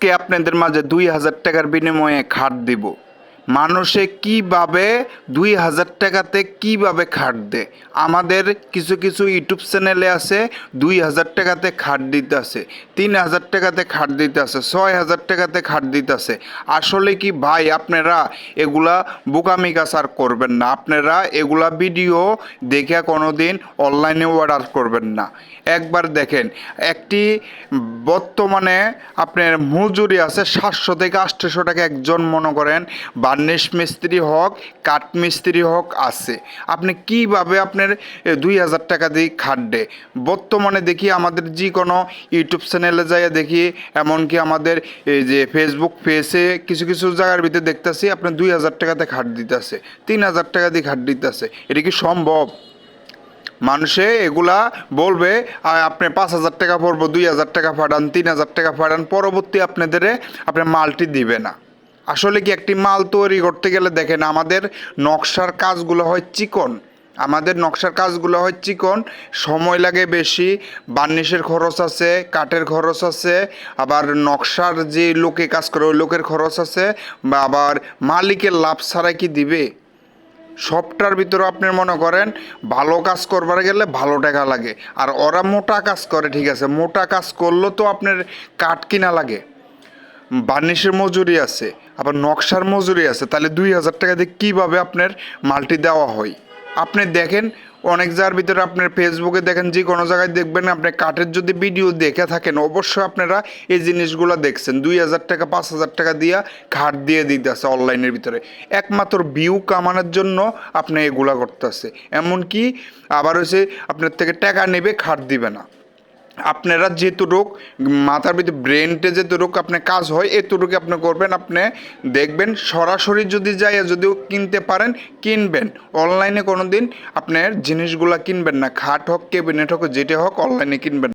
আজকে আপনাদের মাঝে দুই হাজার টাকার বিনিময়ে খাট দিব। মানুষে কীভাবে দুই হাজার টাকাতে কীভাবে খাট দেয়? আমাদের কিছু কিছু ইউটিউব চ্যানেলে আছে, দুই হাজার টাকাতে খাট দিতে আছে, তিন হাজার টাকাতে খাট দিতে আছে, ছয় হাজার টাকাতে খাট দিতে আছে। আসলে কি ভাই আপনারা এগুলা বোকামি কাজ আর করবেন না। আপনারা এগুলা ভিডিও দেখে কোনো দিন অনলাইনে অর্ডার করবেন না। একবার দেখেন, একটি বর্তমানে আপনার মজুরি আছে সাতশো থেকে আটশোশো টাকা। একজন মনে করেন বার্নিশ মিস্ত্রি হোক, কাঠ মিস্ত্রি হোক আছে। আপনি কীভাবে আপনার দুই হাজার টাকা দিয়ে খাটবে বর্তমানে দেখি আমাদের যে কোনো ইউটিউব চ্যানেলে যাই দেখি, এমনকি আমাদের এই যে ফেসবুক পেজে কিছু কিছু জায়গার ভিতরে দেখতেছি আপনার দুই হাজার টাকাতে খাট দিতেছে, তিন হাজার টাকা দিয়ে খাট দিতেছে। এটা কি সম্ভব? মানুষে এগুলা বলবে আপনি পাঁচ হাজার টাকা পড়ব, দুই হাজার টাকা পাঠান তিন হাজার টাকা পাঠান পরবর্তী আপনাদের, আপনার মালটি দিবে না। আসলে কি একটি মাল তৈরি করতে গেলে দেখেন আমাদের নকশার কাজগুলো হয় চিকন। আমাদের নকশার কাজগুলো হয় চিকন। সময় লাগে বেশি, বার্নিশের খরচ আছে, কাঠের খরচ আছে, আবার নকশার যে লোকে কাজ করে ওই লোকের খরচ আছে, বা আবার মালিকের লাভ ছাড়া কি দিবে? সবটার ভিতরে আপনি মনে করেন ভালো কাজ করবার গেলে ভালো টাকা লাগে। আর ওরা মোটা কাজ করে, ঠিক আছে। মোটা কাজ করলেও তো আপনার কাঠ কিনা লাগে। বার্নিশের মজুরি আছে, আবার নকশার মজুরি আছে, তাহলে দুই হাজার টাকা দিয়ে কীভাবে আপনার মালটি দেওয়া হয়? আপনি দেখেন, অনেক জায়গার ভিতরে আপনার ফেসবুকে দেখেন, যে কোনো জায়গায় দেখবেন আপনি কাঠের যদি ভিডিও দেখে থাকেন, অবশ্যই আপনারা এই জিনিসগুলো দেখছেন। দুই হাজার টাকা, পাঁচ হাজার টাকা দিয়া খাট দিয়ে দিতেছে অনলাইনের ভিতরে। একমাত্র ভিউ কামানোর জন্য আপনি এগুলা করতেছে। এমনকি আবার হচ্ছে আপনার থেকে টাকা নেবে খাট দিবে না। আপনারা যেহেতু রোগ, মাথার ভিতরে ব্রেনটে রোগ আপনার কাজ হয় এত এতটুকু আপনি করবেন, আপনি দেখবেন, সরাসরি যদি যায়, যদিও কিনতে পারেন, কিনবেন। অনলাইনে কোনো দিন আপনার জিনিসগুলো কিনবেন না। খাট হোক কেবিনেট হোক, যেটা হোক অনলাইনে কিনবেন।